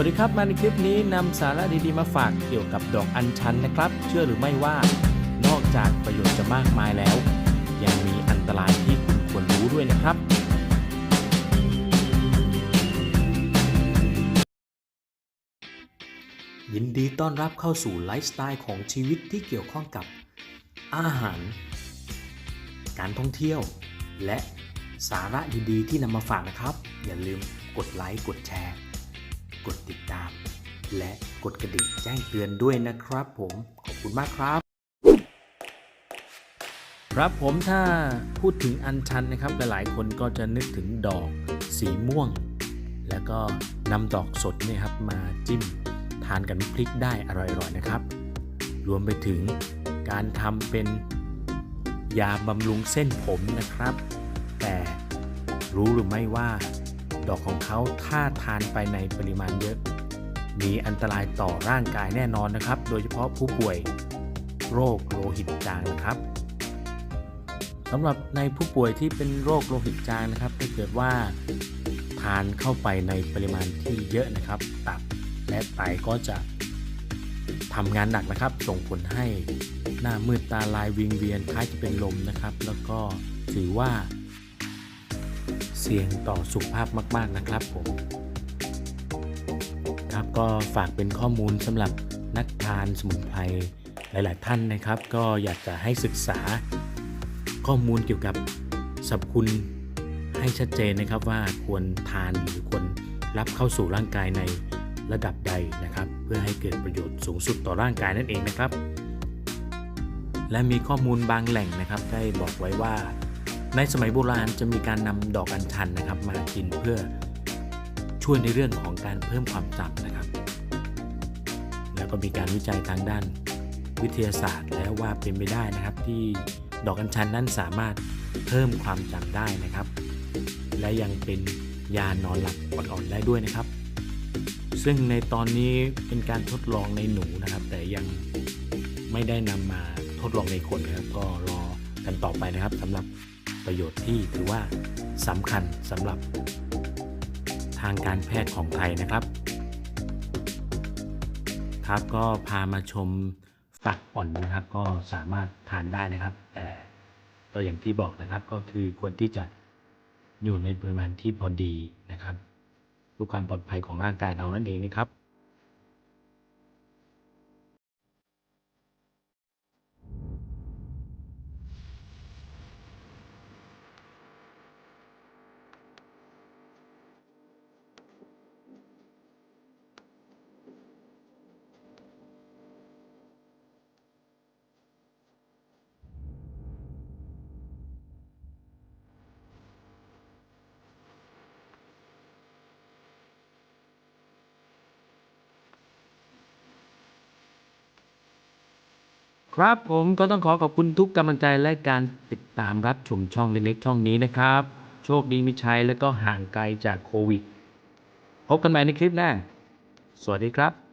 วัสดีครับมาในคลิปนี้นำสาระดีๆมาฝากเกี่ยวกับดอกอัญชันนะครับ เชื่อหรือไม่ว่านอกจากประโยชน์จะมากมายแล้ว ยังมีอันตรายที่คุณควรรู้ด้วยนะครับ ยินดีต้อนรับเข้าสู่ไลฟ์สไตล์ของชีวิตที่เกี่ยวข้องกับอาหาร การท่องเที่ยว และสาระดีๆที่นำมาฝากนะครับ อย่าลืมกดไลค์กดแชร์ กดติดตาม และกดกระดิ่งแจ้งเตือนด้วยนะครับผมขอบคุณมากครับ ครับผมถ้าพูดถึงอัญชันนะครับ หลายๆ คนก็จะนึกถึงดอกสีม่วง แล้วก็นำดอกสดเนี่ยครับมาจิ้มทานกับน้ำพริกได้อร่อยๆนะครับ รวมไปถึงการทำเป็นยาบำรุงเส้นผมนะครับ แต่รู้หรือไม่ว่า ดอกของเขาถ้าทานไปในปริมาณเยอะ มีอันตรายต่อร่างกายแน่นอนนะครับ โดยเฉพาะผู้ป่วยโรคโลหิตจางนะครับสำหรับในผู้ป่วยที่เป็นโรคโลหิตจางนะครับถ้าเกิดว่าทานเข้าไปในปริมาณที่เยอะนะครับ ตับและไตก็จะทำงานหนักนะครับ ส่งผลให้หน้ามืดตาลายวิงเวียนคล้ายจะเป็นลมนะครับ แล้วก็ถือว่า สี่ยงต่อสุขภาพมาก ๆนะครับผมครับก็ฝากเป็นข้อมูลสำหรับนักทานสมุนไพรหลาย ๆ ท่านนะครับ ก็อยากจะให้ศึกษาข้อมูลเกี่ยวกับสรรพคุณให้ชัดเจนนะครับว่าควรทานหรือควรรับเข้าสู่ร่างกายในระดับใดนะครับ เพื่อให้เกิดประโยชน์สูงสุดต่อร่างกายนั่นเองนะครับ และมีข้อมูลบางแหล่งนะครับ ได้บอกไว้ว่า ในสมัยโบราณจะมีการนำดอกอัญชันนะครับ มากินเพื่อช่วยในเรื่องของการเพิ่มความจำนะครับ แล้วก็มีการวิจัยทางด้านวิทยาศาสตร์ แล้วว่าเป็นไปได้นะครับ ที่ดอกอัญชันนั้นสามารถเพิ่มความจำได้นะครับ และยังเป็นยานอนหลับอ่อนๆได้ด้วยนะครับ ซึ่งในตอนนี้เป็นการทดลองในหนูนะครับ แต่ยังไม่ได้นำมาทดลองในคนนะครับ ก็รอกันต่อไปนะครับสำหรับ ประโยชน์ที่ถือว่าสำคัญสำหรับทางการแพทย์ของไทยนะครับ ครับก็พามาชมฝักอ่อนนะครับ ก็สามารถทานได้นะครับ แต่ก็อย่างที่บอกนะครับก็คือควรที่จะอยู่ในปริมาณที่พอดีนะครับเพื่อความปลอดภัยของร่างกายเรานั่นเองนะครับ ครับผมก็ต้องขอขอบคุณทุกกำลังใจและการติดตามรับชมช่องเล็กๆช่องนี้นะครับ โชคดีมีชัยและก็ห่างไกลจากโควิด พบกันใหม่ในคลิปหน้า สวัสดีครับ